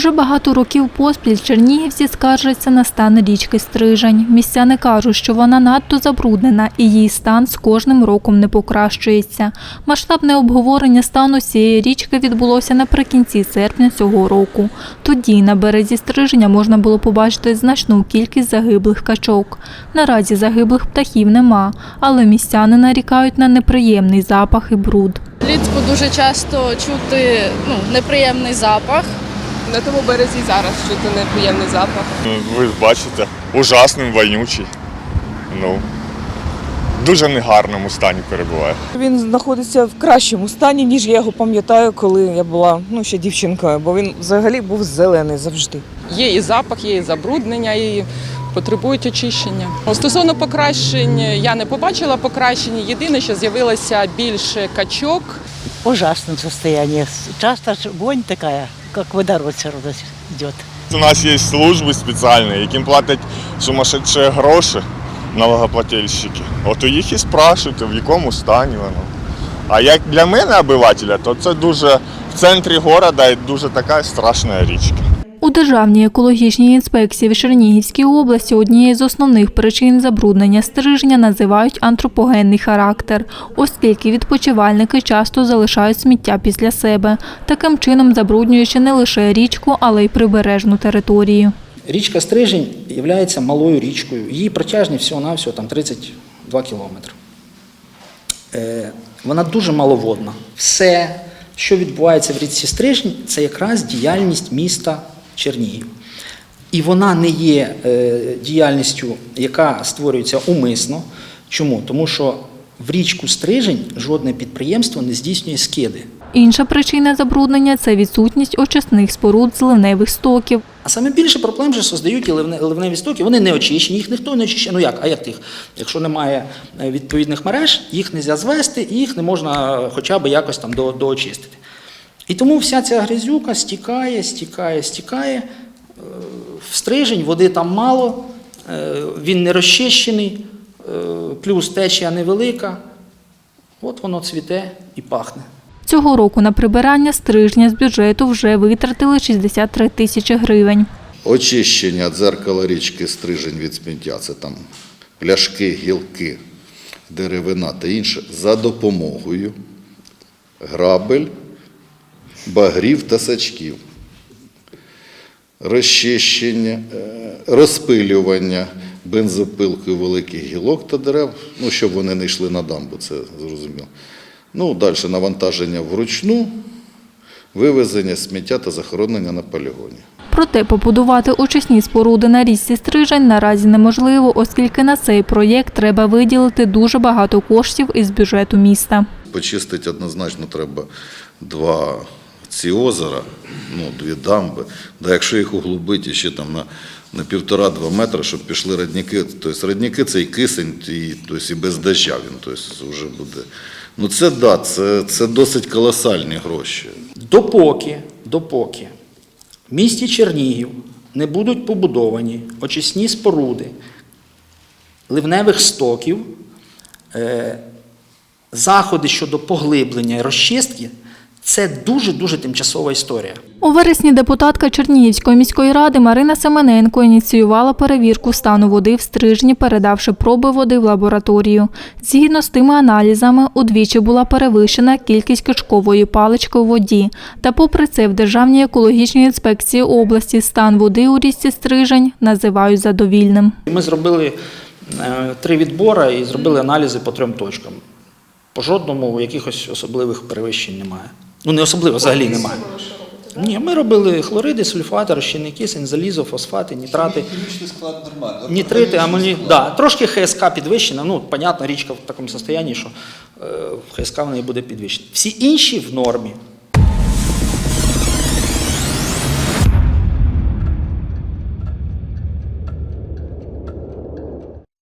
Уже багато років поспіль чернігівці скаржаться на стан річки Стрижень. Містяни кажуть, що вона надто забруднена і її стан з кожним роком не покращується. Масштабне обговорення стану цієї річки відбулося наприкінці серпня цього року. Тоді на березі Стриженя можна було побачити значну кількість загиблих качок. Наразі загиблих птахів нема, але містяни нарікають на неприємний запах і бруд. Влітку дуже часто чути ну, неприємний запах. На тому березі зараз чути неприємний запах. Ну, Ви бачите, ужасним, вонючий. Ну, в дуже негарному стані перебуває. Він знаходиться в кращому стані, ніж я його пам'ятаю, коли я була ну, ще дівчинкою, бо він взагалі був зелений завжди. Є і запах, є і забруднення, і потребують очищення. Стосовно покращень, я не побачила покращень. Єдине, що з'явилося більше качок. Ужасном состоянии. Часто вонь такая, как водород все равно идет. У нас є служби спеціальні, яким платять сумасшедші гроші налогоплательщики. От у їх і спрашують, в якому стані воно. А як для мене, обивателя, то це дуже в центрі міста і дуже така страшна річка. У Державній екологічній інспекції в Чернігівській області однією з основних причин забруднення стрижня називають антропогенний характер, оскільки відпочивальники часто залишають сміття після себе, таким чином забруднюючи не лише річку, але й прибережну територію. Річка Стрижень є малою річкою. Її протяжність всього-навсього там 32 кілометри. Е, Вона дуже маловодна. Все, що відбувається в річці Стрижень, це якраз діяльність міста Чернігів. І вона не є е, діяльністю, яка створюється умисно. Чому? Тому що в річку Стрижень жодне підприємство не здійснює скиди. Інша причина забруднення це відсутність очисних споруд з ливневих стоків. А саме більше проблем вже создають і ливневі стоки. Вони не очищені, їх ніхто не очищає. Ну як? А як тих? Якщо немає е, відповідних мереж, їх не можна звести і їх не можна хоча б якось там до, доочистити. І тому вся ця грязюка стікає, стікає, стікає. Е, В стрижень води там мало, е, він не розчищений, е, плюс течія невелика. От воно цвіте і пахне. Цього року на прибирання стрижня з бюджету вже витратили 63 тисячі гривень. Очищення дзеркала річки Стрижень від сміття це там пляшки, гілки, деревина та інше за допомогою грабель, багрів та сачків. Розчищення, е, розпилювання бензопилкою великих гілок та дерев, ну, щоб вони не йшли на дамбу, це зрозуміло. Ну, далі навантаження вручну, вивезення сміття та захоронення на полігоні. Проте побудувати очисні споруди на річці Стрижень наразі неможливо, оскільки на цей проєкт треба виділити дуже багато коштів із бюджету міста. Почистити однозначно треба два ці озера, ну, дві дамби. Да, якщо їх углубити ще там на, на півтора-два метри, щоб пішли родники. Тобто родники це і кисень, і, тобто, і без доща він тобто, вже буде. Ну це да, це, це досить колосальні гроші. Допоки, допоки в місті Чернігів не будуть побудовані очисні споруди ливневих стоків, е, заходи щодо поглиблення і розчистки це дуже-дуже тимчасова історія. У вересні депутатка Чернігівської міської ради Марина Семененко ініціювала перевірку стану води в стрижні, передавши проби води в лабораторію. Згідно з тими аналізами, удвічі була перевищена кількість кишкової палички у воді. Та попри це в Державній екологічній інспекції області стан води у річці Стрижень називають задовільним. Ми зробили е, три відбори і зробили аналізи по трьом точкам. По жодному якихось особливих перевищень немає. Ну, не особливо, взагалі немає. Ні, ми робили хлориди, сульфати, розчинний кисень, залізо, фосфати, нітрати. Хімічний склад нормально. Нітрити, амоні... да, трошки ХСК підвищена. Ну, понятно, річка в такому состоянні, що е, ХСК в неї буде підвищена. Всі інші в нормі.